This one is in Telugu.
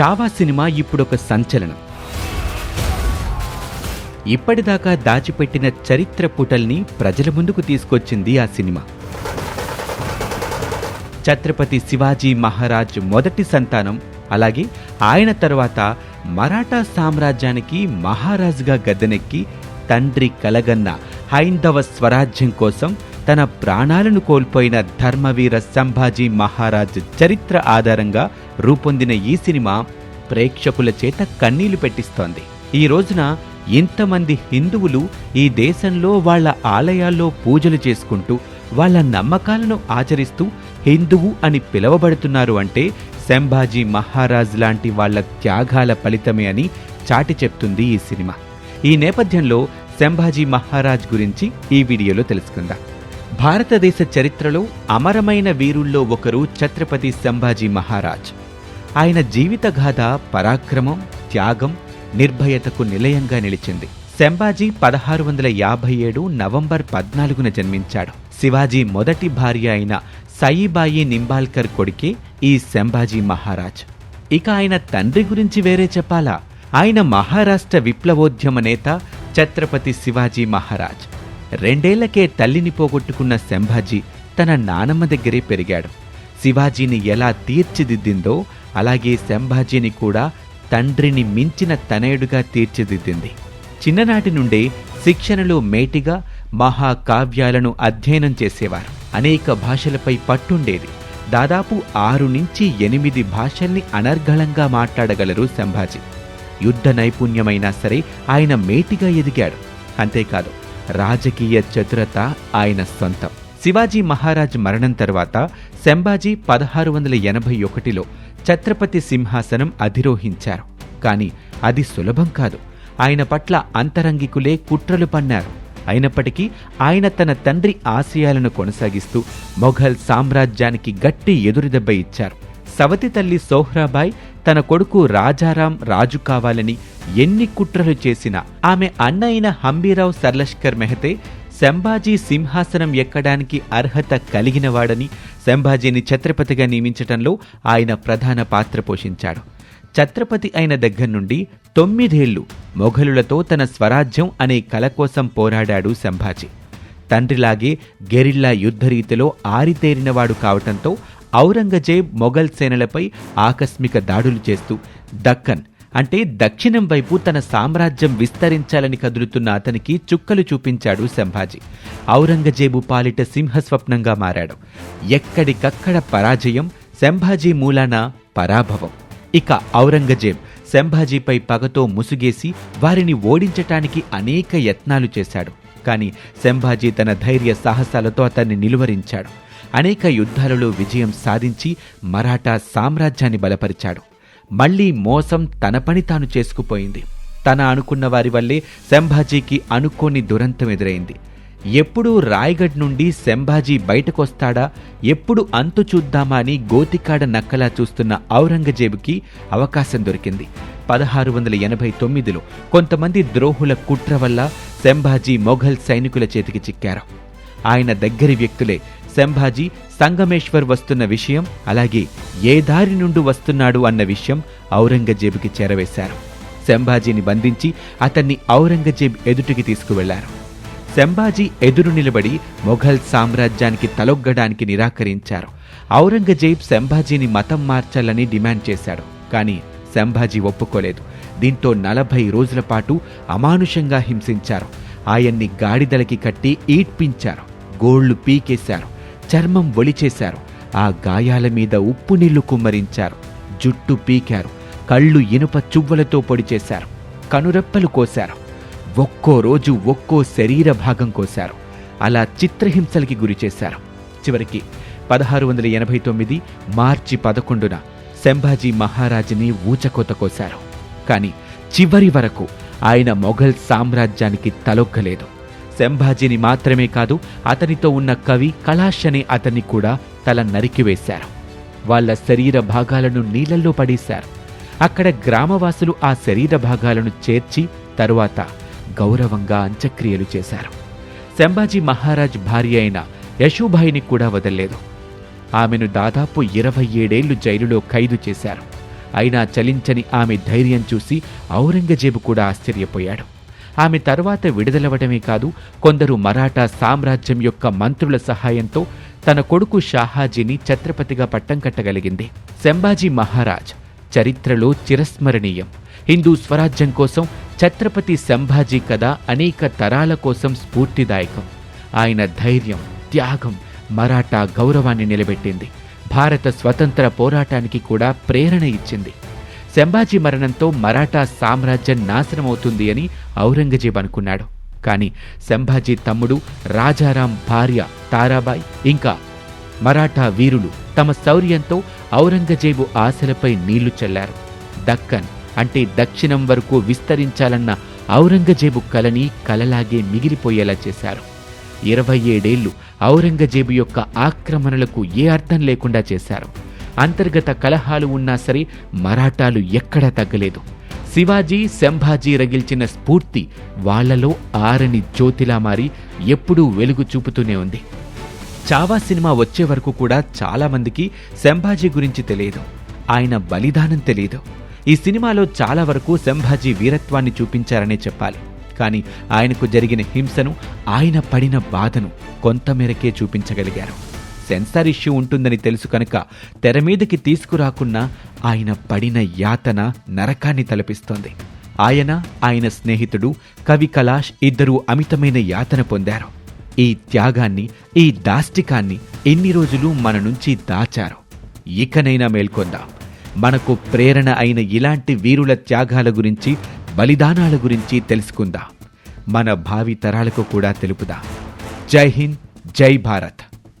చావా సినిమా ఇప్పుడొక సంచలనం. ఇప్పటిదాకా దాచిపెట్టిన చరిత్ర పుటల్ని ప్రజల ముందుకు తీసుకొచ్చింది ఆ సినిమా. ఛత్రపతి శివాజీ మహారాజ్ మొదటి సంతానం అలాగే ఆయన తర్వాత మరాఠా సామ్రాజ్యానికి మహారాజుగా గద్దెనెక్కి తండ్రి కలగన్న హైందవ స్వరాజ్యం కోసం తన ప్రాణాలను కోల్పోయిన ధర్మవీర సంభాజీ మహారాజ్ చరిత్ర ఆధారంగా రూపొందిన ఈ సినిమా ప్రేక్షకుల చేత కన్నీళ్ళు పెట్టిస్తోంది. ఈ రోజున ఇంతమంది హిందువులు ఈ దేశంలో వాళ్ళ ఆలయాల్లో పూజలు చేసుకుంటూ వాళ్ళ నమ్మకాలను ఆచరిస్తూ హిందువు అని పిలవబడుతున్నారు అంటే సంభాజీ మహారాజ్ లాంటి వాళ్ళ త్యాగాల ఫలితమే అని చాటి చెప్తుంది ఈ సినిమా. ఈ నేపథ్యంలో సంభాజీ మహారాజ్ గురించి ఈ వీడియోలో తెలుసుకుందాం. భారతదేశ చరిత్రలో అమరమైన వీరుల్లో ఒకరు ఛత్రపతి సంభాజీ మహారాజ్. ఆయన జీవితగాథ పరాక్రమం త్యాగం నిర్భయతకు నిలయంగా నిలిచింది. సంభాజీ పదహారు వందల యాభై ఏడు నవంబర్ పద్నాలుగున జన్మించాడు. శివాజీ మొదటి భార్య అయిన సయీబాయి నింబాల్కర్ కొడుకే ఈ సంభాజీ మహారాజ్. ఇక ఆయన తండ్రి గురించి వేరే చెప్పాలా? ఆయన మహారాష్ట్ర విప్లవోద్యమ నేత ఛత్రపతి శివాజీ మహారాజ్. రెండేళ్ళకే తల్లిని పోగొట్టుకున్న సంభాజీ తన నానమ్మ దగ్గరే పెరిగాడు. శివాజీని ఎలా తీర్చిదిద్దిందో అలాగే సంభాజీని కూడా తండ్రిని మించిన తనయుడుగా తీర్చిదిద్దింది. చిన్ననాటి నుండే శిక్షణలో మేటిగా మహాకావ్యాలను అధ్యయనం చేసేవారు. అనేక భాషలపై పట్టుండేది. దాదాపు ఆరు నుంచి ఎనిమిది భాషల్ని అనర్గళంగా మాట్లాడగలరు సంభాజీ యుద్ధ నైపుణ్యమైనా సరే ఆయన మేటిగా ఎదిగాడు. అంతేకాదు రాజకీయ చతురత ఆయన సొంతం. శివాజీ మహారాజ్ మరణం తర్వాత శంభాజీ పదహారు వందల ఎనభై ఒకటిలో ఛత్రపతి సింహాసనం అధిరోహించారు. కానీ అది సులభం కాదు. ఆయన పట్ల అంతరంగికులే కుట్రలు పన్నారు. అయినప్పటికీ ఆయన తన తండ్రి ఆశయాలను కొనసాగిస్తూ మొఘల్ సామ్రాజ్యానికి గట్టి ఎదురుదెబ్బ ఇచ్చారు. సవతి తల్లి సోహ్రాబాయ్ తన కొడుకు రాజారాం రాజు కావాలని ఎన్ని కుట్రలు చేసినా ఆమె అన్న అయిన హంబీరావు సర్లష్కర్ మెహతే సంభాజీ సింహాసనం ఎక్కడానికి అర్హత కలిగినవాడని సంభాజీని ఛత్రపతిగా నియమించటంలో ఆయన ప్రధాన పాత్ర పోషించాడు. ఛత్రపతి అయిన దగ్గర నుండి తొమ్మిదేళ్ళు మొఘలులతో తన స్వరాజ్యం అనే కల కోసం పోరాడాడు సంభాజీ తండ్రిలాగే గెరిల్లా యుద్ధరీతిలో ఆరితేరినవాడు కావటంతో ఔరంగజేబ్ మొఘల్ సేనలపై ఆకస్మిక దాడులు చేస్తూ దక్కన్ అంటే దక్షిణం వైపు తన సామ్రాజ్యం విస్తరించాలని కదులుతున్న అతనికి చుక్కలు చూపించాడు సంభాజీ. ఔరంగజేబు పాలిట సింహస్వప్నంగా మారాడు. ఎక్కడికక్కడ పరాజయం సంభాజీ మూలాన పరాభవం. ఇక ఔరంగజేబ్ సంభాజీపై పగతో ముసుగేసి వారిని ఓడించటానికి అనేక యత్నాలు చేశాడు. కానీ సంభాజీ తన ధైర్య సాహసాలతో అతన్ని నిలువరించాడు. అనేక యుద్ధాలలో విజయం సాధించి మరాఠా సామ్రాజ్యాన్ని బలపరిచాడు. మళ్ళీ మోసం తన పని తాను చేసుకుపోయింది. తన అనుకున్న వారి వల్లే సంభాజీకి అనుకోని దురంతం ఎదురైంది. ఎప్పుడు రాయ్గఢ్ నుండి శంభాజీ బయటకొస్తాడా? ఎప్పుడు అంతు చూద్దామా అని గోతికాడ నక్కలా చూస్తున్న ఔరంగజేబుకి అవకాశం దొరికింది. పదహారు వందల ఎనభై తొమ్మిదిలో కొంతమంది ద్రోహుల కుట్ర వల్ల సంభాజీ మొఘల్ సైనికుల చేతికి చిక్కారు. ఆయన దగ్గరి వ్యక్తులే సంభాజీ సంగమేశ్వర్ వస్తున్న విషయం అలాగే ఏ దారి నుండి వస్తున్నాడు అన్న విషయం ఔరంగజేబుకి చేరవేశారు. సంభాజీని బంధించి అతన్ని ఔరంగజేబ్ ఎదుటికి తీసుకువెళ్ళారు. సంభాజీ ఎదురు నిలబడి మొఘల్ సామ్రాజ్యానికి తలొగ్గడానికి నిరాకరించారు. ఔరంగజేబ్ సంభాజీని మతం మార్చాలని డిమాండ్ చేశాడు కానీ సంభాజీ ఒప్పుకోలేదు. దీంతో నలభై రోజుల పాటు అమానుషంగా హింసించారు. ఆయన్ని గాడిదలకి కట్టి ఈడ్పించారు. గోళ్ళు పీకేశారు. చర్మం ఒలిచేశారు ఆ గాయాల మీద ఉప్పు నీళ్ళు కుమ్మరించారు. జుట్టు పీకారు. కళ్ళు ఇనుప చువ్వలతో పొడిచేశారు కనురెప్పలు కోశారు. ఒక్కో రోజు ఒక్కో శరీర భాగం కోశారు. అలా చిత్రహింసలకి గురి చేశారు. చివరికి పదహారు వందల ఎనభై తొమ్మిది మార్చి పదకొండున శంభాజీ మహారాజుని ఊచకోత కోశారు. కానీ చివరి వరకు ఆయన మొఘల్ సామ్రాజ్యానికి తలొగ్గలేదు. సంభాజీని మాత్రమే కాదు అతనితో ఉన్న కవి కళాష్ అనే అతన్ని కూడా తల నరికివేశారు. వాళ్ళ శరీర భాగాలను నీళ్ళల్లో పడేశారు. అక్కడ గ్రామవాసులు ఆ శరీర భాగాలను చేర్చి తరువాత గౌరవంగా అంత్యక్రియలు చేశారు. సంభాజీ మహారాజ్ భార్య అయిన యశోభాయిని కూడా వదల్లేదు. ఆమెను దాదాపు ఇరవై ఏడేళ్ళు జైలులో ఖైదు చేశారు. అయినా చలించని ఆమె ధైర్యం చూసి ఔరంగజేబు కూడా ఆశ్చర్యపోయాడు. ఆమె తర్వాత విడుదలవ్వటమే కాదు కొందరు మరాఠా సామ్రాజ్యం యొక్క మంత్రుల సహాయంతో తన కొడుకు షాహాజీని ఛత్రపతిగా పట్టం కట్టగలిగింది. సంభాజీ మహారాజ్ చరిత్రలో చిరస్మరణీయం. హిందూ స్వరాజ్యం కోసం ఛత్రపతి సంభాజీ కథ అనేక తరాల కోసం స్ఫూర్తిదాయకం. ఆయన ధైర్యం త్యాగం మరాఠా గౌరవాన్ని నిలబెట్టింది. భారత స్వతంత్ర పోరాటానికి కూడా ప్రేరణ ఇచ్చింది. శంభాజీ మరణంతో మరాఠా సామ్రాజ్యం నాశనమవుతుంది అని ఔరంగజేబ్ అనుకున్నాడు. కానీ సంభాజీ తమ్ముడు రాజారాం భార్య తారాబాయ్ ఇంకా మరాఠా వీరులు తమ శౌర్యంతో ఔరంగజేబు ఆశలపై నీళ్ళు చల్లారు. దక్కన్ అంటే దక్షిణం వరకు విస్తరించాలన్న ఔరంగజేబు కలని కలలాగే మిగిలిపోయేలా చేశారు. ఇరవై ఏడేళ్ళు ఔరంగజేబు యొక్క ఆక్రమణలకు ఏ అర్థం లేకుండా చేశారు. అంతర్గత కలహాలు ఉన్నా సరే మరాఠాలు ఎక్కడా తగ్గలేదు. శివాజీ సంభాజీ రగిల్చిన స్ఫూర్తి వాళ్ళలో ఆరని జ్యోతిలా మారి ఎప్పుడూ వెలుగు చూపుతూనే ఉంది. చావా సినిమా వచ్చే వరకు కూడా చాలామందికి శంభాజీ గురించి తెలియదు. ఆయన బలిదానం తెలియదు ఈ సినిమాలో చాలా వరకు సంభాజీ వీరత్వాన్ని చూపించారనే చెప్పాలి. కానీ ఆయనకు జరిగిన హింసను ఆయన పడిన బాధను కొంతమేరకే చూపించగలిగారు. సెన్సార్ ఇష్యూ ఉంటుందని తెలుసు కనుక తెర మీదకి తీసుకురాకున్నా ఆయన పడిన యాతన నరకాన్ని తలపిస్తోంది. ఆయన ఆయన స్నేహితుడు కవి కలాష్ ఇద్దరూ అమితమైన యాతన పొందారు. ఈ త్యాగాన్ని ఈ దాష్టికాన్ని ఎన్ని రోజులు మన నుంచి దాచారు? ఇకనైనా మేల్కొందాం. మనకు ప్రేరణ అయిన ఇలాంటి వీరుల త్యాగాల గురించి బలిదానాల గురించి తెలుసుకుందాం. మన భావి తరాలకు కూడా తెలుపుదాం. జై హింద్ జై భారత్.